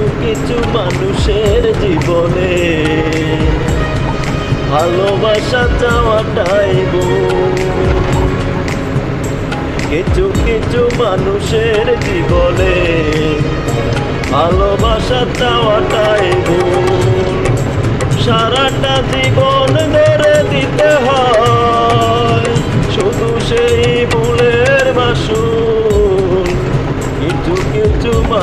কিছু কিছু মানুষের জীবনে ভালোবাসা চাওয়াটাই। কিছু কিছু মানুষের জীবনে ভালোবাসা চাওয়াটাই সারাটা জীবন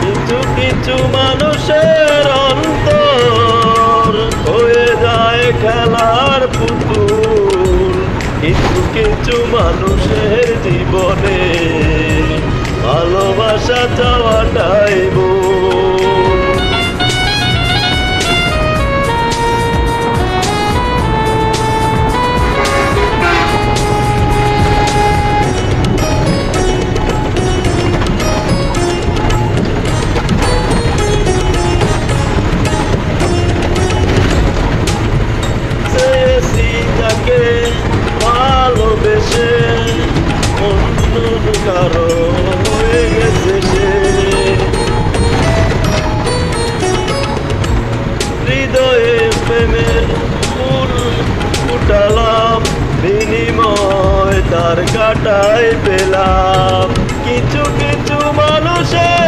কিছু কিছু মানুষের অন্তর হয়ে যায় খেলার কিছু কিছু মানুষের জীবনে ভালোবাসা চাওয়াটাই তাকে ভালোবেসে অন্য কারও হয়ে গেছে হৃদয়ে প্রেমের ফুল ফুটালাম, বিনিময় তার কাটায় পেলাম। কিছু কিছু মানুষের